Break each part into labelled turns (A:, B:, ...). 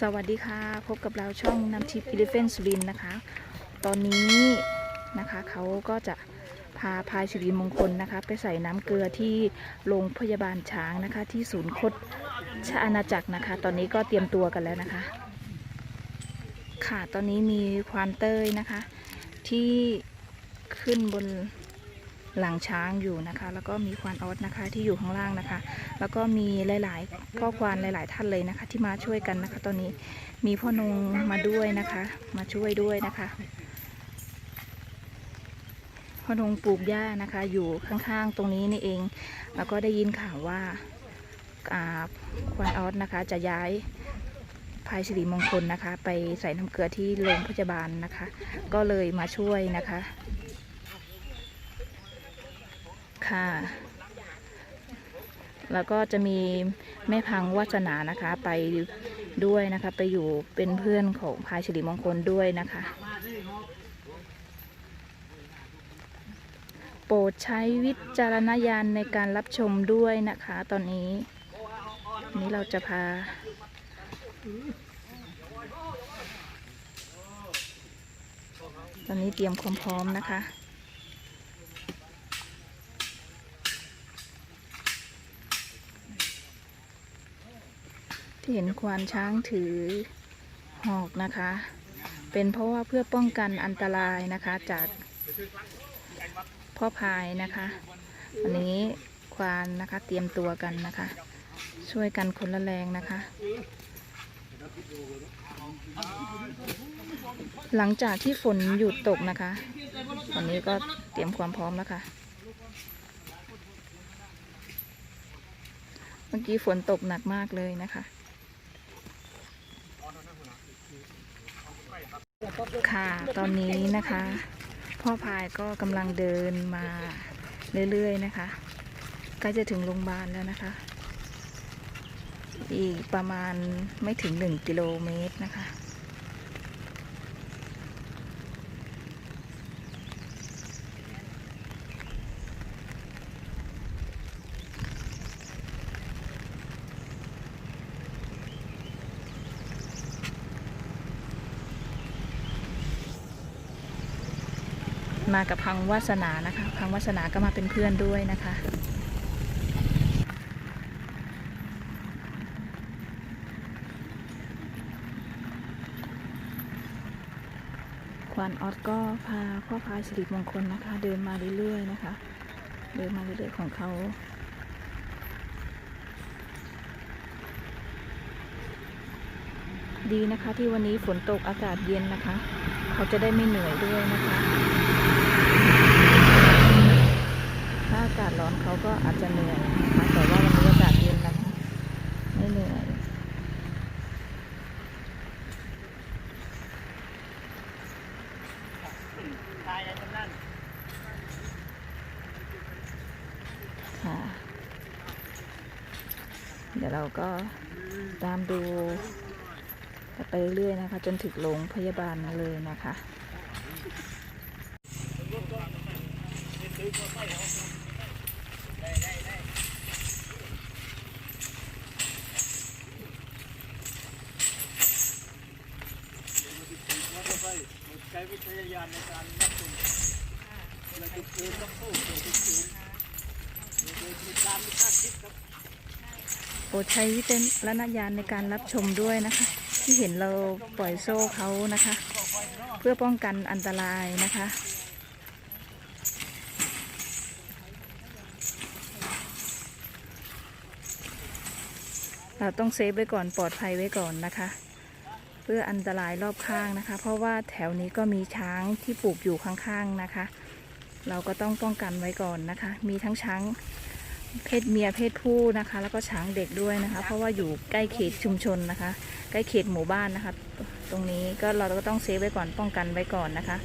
A: สวัสดีค่ะ พบกับเราช่องน้ำทิพย์อิเลฟเฟนสุรินนะคะ ตอนนี้นะคะเขาก็จะพาพายสิริมงคลนะคะ ไปใส่น้ำเกลือที่โรงพยาบาลช้างนะคะ ที่ศูนย์คดชอาณาจักรนะคะ ตอนนี้ก็เตรียมตัวกันแล้วนะคะ ค่ะตอนนี้มีควานเต้ยนะคะ ที่ขึ้นบน หลังช้างอยู่นะคะ แล้วก็มีควานออสนะคะที่อยู่ข้างล่างนะคะ แล้วก็มีหลายๆพ่อควานหลาย ๆ ท่านเลยนะคะ ที่มาช่วยกันนะคะ ตอนนี้มีพ่อนงมาด้วยนะคะ มาช่วยด้วยนะคะพ่อนงปลูกหญ้านะคะ อยู่ข้างๆตรงนี้นี่เอง แล้วก็ได้ยินข่าวว่าควานออสนะคะ จะย้ายพายสิริมงคลนะคะ ไปใส่น้ำเกลือที่โรงพยาบาลนะคะ ก็เลยมาช่วยนะคะ ค่ะ แล้วก็จะมีแม่พังวัสนานะคะ ไปด้วยนะคะ ไปอยู่เป็นเพื่อนของพายสิริมงคลด้วยนะคะ โปรดใช้วิจารณญาณในการรับชมด้วยนะคะ ตอนนี้นนี้เราจะพาตอนนี้เตรียมความพร้อมนะคะ เห็นควานช้างถือหอกนะคะ เป็นเพราะว่าเพื่อป้องกันอันตรายนะคะจากพ่อพายนะคะวันนี้ควานนะคะเตรียมตัวกันนะคะ ช่วยกันคนละแรงนะคะ หลังจากที่ฝนหยุดตกนะคะวันนี้ก็เตรียมความพร้อมแล้วค่ะเมื่อกี้ฝนตกหนักมากเลยนะคะ ค่ะ ตอนนี้นะคะ พ่อพายก็กำลังเดินมาเรื่อยๆนะคะใกล้จะถึงโรงพยาบาลแล้วนะคะ อีกประมาณไม่ถึงหนึ่งกิโลเมตรนะคะ มากับพังวาสนานะคะ พังวาสนาก็มาเป็นเพื่อนด้วยนะคะควานออสก็พาพ่อพายสิริมงคลนะคะ เดินมาเรื่อยๆนะคะ เดินมาเรื่อยๆของเขาดีนะคะที่วันนี้ฝนตกอากาศเย็นนะคะ เขาจะได้ไม่เหนื่อยด้วยนะคะ ถ้าอากาศร้อนเขาก็อาจจะเหนื่อยนะคะแต่ว่าวันนี้อากาศเย็นนะไม่เหนื่อยค่ะเดี๋ยวเราก็ตามดูไปเรื่อยๆนะคะ จนถึงโรงพยาบาลเลยนะคะ
B: ใช้วิทยาญาณในการรับชมเราจะเจอต้องสู้เจอจะเจอ
A: โปรดใช้วิจารณญาณในการรับชมด้วยนะคะ ที่เห็นเราปล่อยโซ่เขานะคะ เพื่อป้องกันอันตรายนะคะเราต้องเซฟไว้ก่อนปลอดภัยไว้ก่อนนะคะ เพื่ออันตรายรอบข้างนะคะ เพราะว่าแถวนี้ก็มีช้างที่ปลูกอยู่ข้างๆนะคะ เราก็ต้องป้องกันไว้ก่อนนะคะ มีทั้งช้างเพศเมียเพศผู้นะคะ แล้วก็ช้างเด็กด้วยนะคะ เพราะว่าอยู่ใกล้เขตชุมชนนะคะ ใกล้เขตหมู่บ้านนะคะ ตรงนี้ก็เราก็ต้องเซฟไว้ก่อนป้องกันไว้ก่อนนะคะ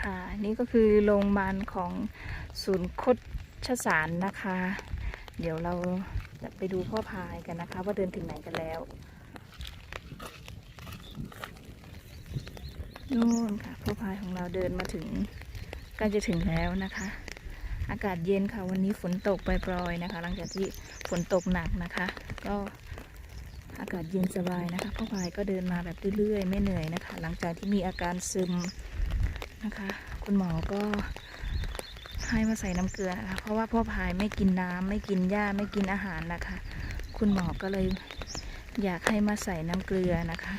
A: ค่ะนี่ก็คือโรงพยาบาลของศูนย์คดชสารนะคะ เดี๋ยวเราจะไปดูพ่อพายกันนะคะ ว่าเดินถึงไหนกันแล้ว นู่นค่ะพ่อพายของเราเดินมาถึงใกล้จะถึงแล้วนะคะ อากาศเย็นค่ะวันนี้ฝนตกปล่อยๆนะคะ หลังจากที่ฝนตกหนักนะคะ ก็อากาศเย็นสบายนะคะพ่อพายก็เดินมาแบบเรื่อยๆ ไม่เหนื่อยนะคะ หลังจากที่มีอาการซึมนะคะ คุณหมอก็ให้มาใส่น้ำเกลือนะคะ เพราะว่าพ่อพายไม่กินน้ำไม่กินหญ้าไม่กินอาหารนะคะ คุณหมอก็เลยอยากให้มาใส่น้ำเกลือนะคะ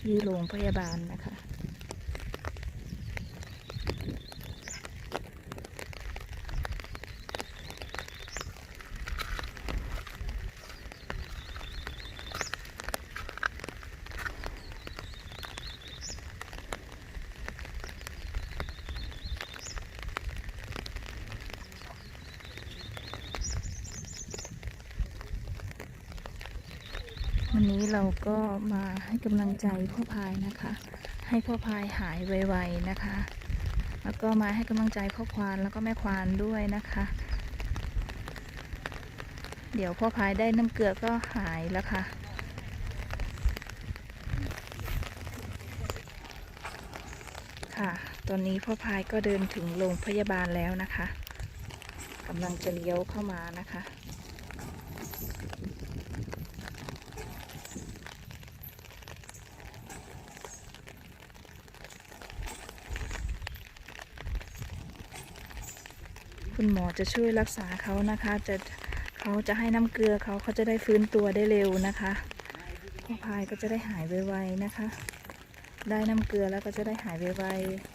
A: ที่โรงพยาบาลนะคะ วันนี้เราก็มาให้กำลังใจพ่อพายนะคะ ให้พ่อพายหายไวๆนะคะ แล้วก็มาให้กำลังใจพ่อควานแล้วก็แม่ควานด้วยนะคะ เดี๋ยวพ่อพายได้น้ำเกลือก็หายแล้วค่ะค่ะ ตอนนี้พ่อพายก็เดินถึงโรงพยาบาลแล้วนะคะกำลังจะเลี้ยวเข้ามานะคะ คุณหมอจะช่วยรักษาเขานะคะ จะเขาจะให้น้ำเกลือเขาเขาจะได้ฟื้นตัวได้เร็วนะคะพ่อพายก็จะได้หายไวๆนะคะ ได้น้ำเกลือแล้วก็จะได้หายไวๆ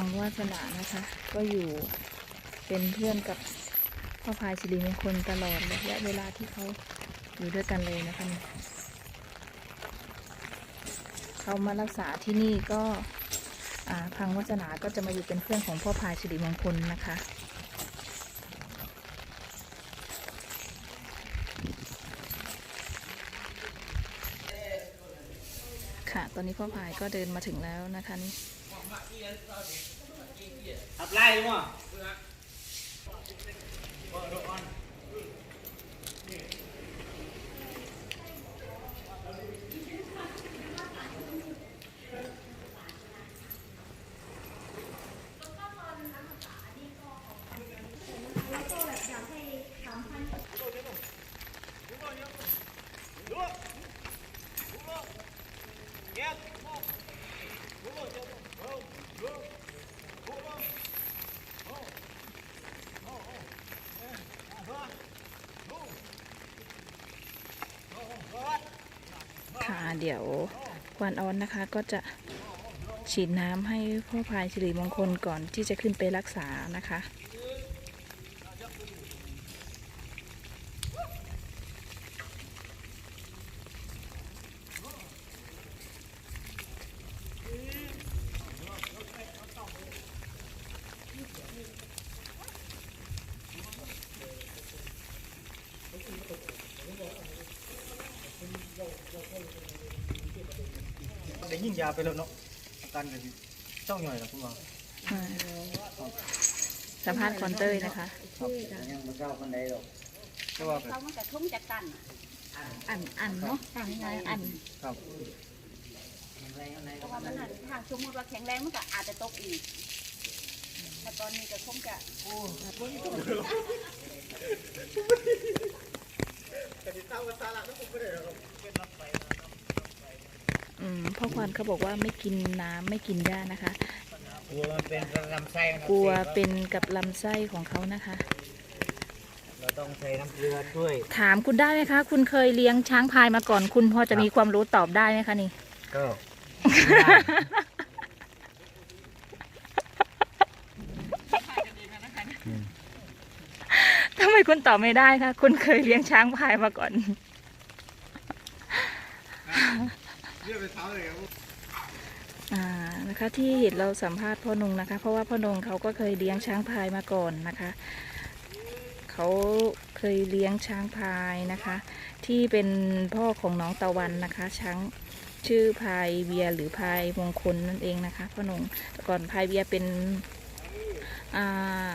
A: างวาสนานะคะ ก็อยู่เป็นเพื่อนกับพ่อพายสิริมงคลตลอดระยะเวลาที่เขาอยู่ด้วยกันเลยนะคะเขามารักษาที่นี่ก็พังวัฒนาก็จะมาอยู่เป็นเพื่อนของพ่อพายสิริมงคลนะคะค่ะ ตอนนี้พ่อพายก็เดินมาถึงแล้วนะคะนี่
B: ขับไล่หรือเปล่า
A: ค่ะเดี๋ยวควันออนนะคะก็จะฉีดน้ำให้พ่อพายสิริมงคลก่อนที่จะขึ้นไปรักษานะคะ
B: ยิงยาไปแล้วเนาะอาการก็สิเจ้าหน่อยนะคุณว่า
A: อ่าสัมภาษณ์คอนเตอร์นะคะ
B: ยังบ่เจ้าปานใดหรอกแต่ว่าก็
C: เขามันจะทุ่มจากกัน
A: อันอันเนาะอันไงอัน
B: ครับ
C: เพราะว่ามันน่ะถ้าสมมติว่าแข็งแรงมันก็อาจจะตกอีกแต่ตอนนี้ก็คงจะโอ้
A: อืมพ่อควานเขาบอกว่าไม่กินน้ำไม่กินหญ้านะคะ
B: กลัวมันเป็นลำไส้มันอั
A: กลัว
B: เสบ
A: เป็นกับลำไส้ของเขานะคะ
B: เราต้องใส่น้ำเกลือช่วย
A: ถามคุณได้ไหมคะ คุณเคยเลี้ยงช้างพายมาก่อน คุณพอจะมีความรู้ตอบได้ไหมคะนี่
B: ก็
A: ทำไมคุณตอบไม่ได้คะ คุณเคยเลี้ยงช้างพายมาก่อน อ่านะคะที่เห็นเราสัมภาษณ์พ่อนงนะคะ เพราะว่าพ่อนงเขาก็เคยเลี้ยงช้างพายมาก่อนนะคะเขาเคยเลี้ยงช้างพายนะคะ ที่เป็นพ่อของน้องตะวันนะคะ ช้างชื่อพายเบียหรือพายมงคลนั่นเองนะคะพ่อนงแต่ก่อนพายเบียเป็นอ่า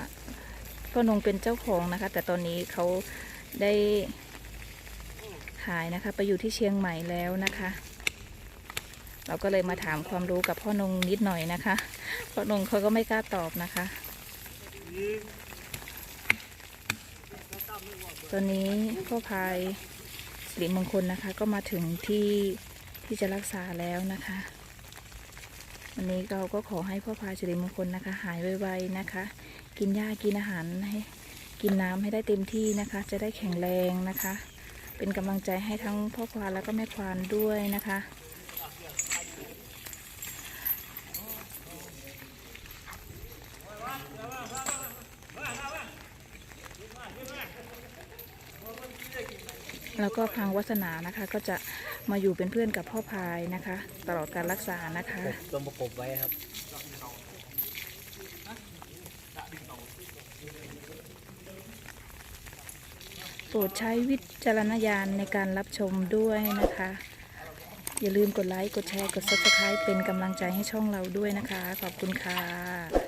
A: พ่อนงเป็นเจ้าของนะคะ แต่ตอนนี้เขาได้หายนะคะ ไปอยู่ที่เชียงใหม่แล้วนะคะ เราก็เลยมาถามความรู้กับพ่อนงนิดหน่อยนะคะ พ่อนงเขาก็ไม่กล้าตอบนะคะ ตอนนี้พ่อพายสิริมงคลนะคะ ก็มาถึงที่ที่จะรักษาแล้วนะคะ วันนี้เราก็ขอให้พ่อพายสิริมงคลนะคะ หายไวๆนะคะ กินหญ้ากินอาหารให้กินน้ำให้ได้เต็มที่นะคะ จะได้แข็งแรงนะคะ เป็นกำลังใจให้ทั้งพ่อควานแล้วก็แม่ควานด้วยนะคะ แล้วก็พังวัฒนานะคะ ก็จะมาอยู่เป็นเพื่อนกับพ่อพายนะคะ ตลอดการรักษานะคะ
B: ตัวประกบไว้ครับ
A: โปรดใช้วิจารณญาณในการรับชมด้วยนะคะ อย่าลืมกดไลค์ กดแชร์ กด subscribe เป็นกำลังใจให้ช่องเราด้วยนะคะ ขอบคุณค่ะ